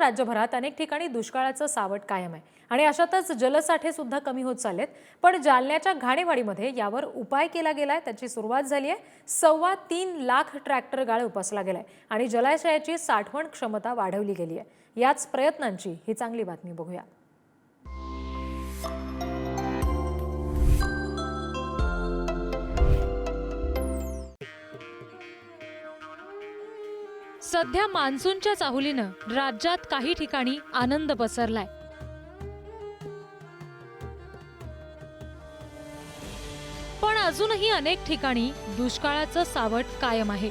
राज्यभरात अनेक ठिकाणी दुष्काळाचं सावट कायम आहे. आणि अशातच जलसाठे सुद्धा कमी होत चाललेत. पण जालन्याच्या घाणेवाडीमध्ये यावर उपाय केला गेलाय त्याची सुरुवात झाली आहे. सव्वा तीन लाख ट्रॅक्टर गाळ उपसला गेलाय आणि जलाशयाची साठवण क्षमता वाढवली गेली आहे. याच प्रयत्नांची ही चांगली बातमी बघूया. सध्या मान्सूनच्या चाहुलीनं राज्यात काही ठिकाणी आनंद पसरलाय. पण अजूनही अनेक ठिकाणी दुष्काळाचं सावट कायम आहे.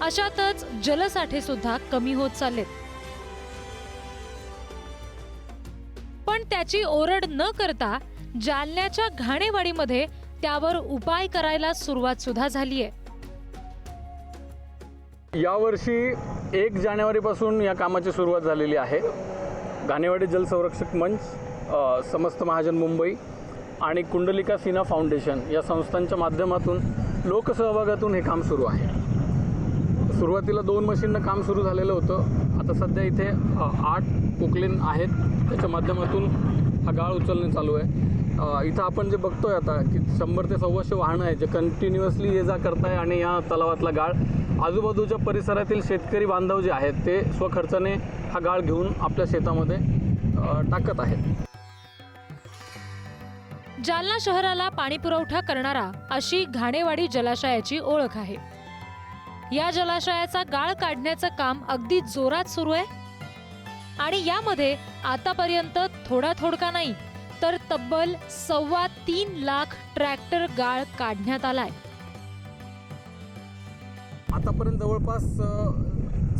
अशातच जलसाठे सुद्धा कमी होत चाललेत. पण त्याची ओरड न करता जालन्याच्या घाणेवाडीमध्ये त्यावर उपाय करायला सुरुवात सुद्धा झालीय. यावर्षी एक जानेवारीपासून या कामाची सुरुवात झालेली आहे. घाणेवाडी जलसंरक्षक मंच समस्त महाजन मुंबई आणि कुंडलिका सिन्हा फाउंडेशन या संस्थांच्या माध्यमातून लोकसहभागातून हे काम सुरू आहे. सुरुवातीला दोन मशीननं काम सुरू झालेलं होतं. आता सध्या इथे आठ पोकलेन आहेत. त्याच्या माध्यमातून हा गाळ उचलणे चालू आहे. इथं आपण जे बघतोय आता की शंभर ते सव्वाशे वाहनं आहे जे कंटिन्युअसली ये जा करताय आणि या तलावातला गाळ. आजूबाजूच्या परिसरातील शेतकरी बांधव जे आहेत ते स्वखर्चाने हा गाळ घेऊन आपल्या शेतामध्ये टाकत आहेत. जालना शहराला पाणी पुरवठा करणारा अशी घाणेवाडी जलाशयाची ओळख आहे. या जलाशयाचा गाळ काढण्याचं काम अगदी जोरात सुरू आहे आणि यामध्ये आतापर्यंत थोडा थोडका नाही तर तब्बल सव्वा तीन लाख ट्रॅक्टर गाळ काढण्यात आलाय. आतापर्यंत जवळपास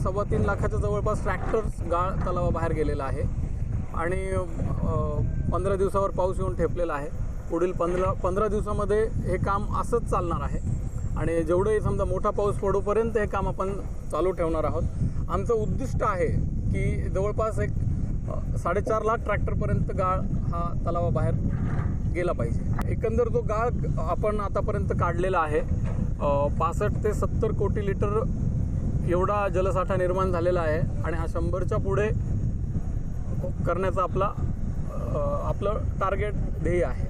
सव्वा तीन लाखाच्या जवळपास ट्रॅक्टर्स गाळ तलावाबाहेर गेलेला आहे. आणि पंधरा दिवसावर पाऊस येऊन ठेपलेला आहे. पुढील पंधरा पंधरा दिवसामध्ये हे काम असंच चालणार आहे. आणि जेवढंही समजा मोठा पाऊस पडोपर्यंत हे काम आपण चालू ठेवणार आहोत. आमचं उद्दिष्ट आहे की जवळपास एक साडेचार लाख ट्रॅक्टरपर्यंत गाळ हा तलावाबाहेर गेला पाहिजे. एकंदर जो गाळ आपण आतापर्यंत काढलेला आहे पासष्ट ते सत्तर कोटी लिटर एवढा जलसाठा निर्माण झालेला आहे आणि हा शंभरच्या पुढे करण्याचा आपला आपलं टार्गेट ध्येय आहे.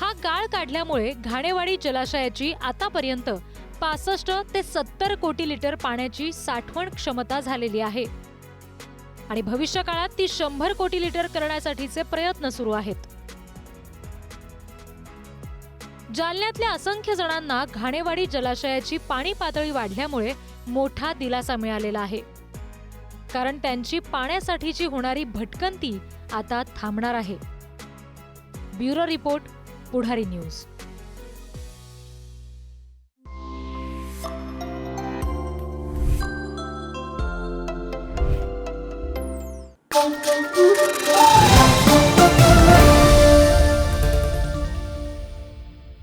हा गाळ काढल्यामुळे घाणेवाडी जलाशयाची आतापर्यंत पासष्ट ते सत्तर कोटी लिटर पाण्याची साठवण क्षमता झालेली आहे. आणि भविष्य काळात ती शंभर कोटी लिटर करण्यासाठीचे प्रयत्न सुरू आहेत. जालन्यातल्या असंख्य जणांना घाणेवाडी जलाशयाची पाणी पातळी वाढल्यामुळे मोठा दिलासा मिळालेला आहे. कारण त्यांची पाण्यासाठीची होणारी भटकंती आता थांबणार आहे. Bureau report Pudhari news.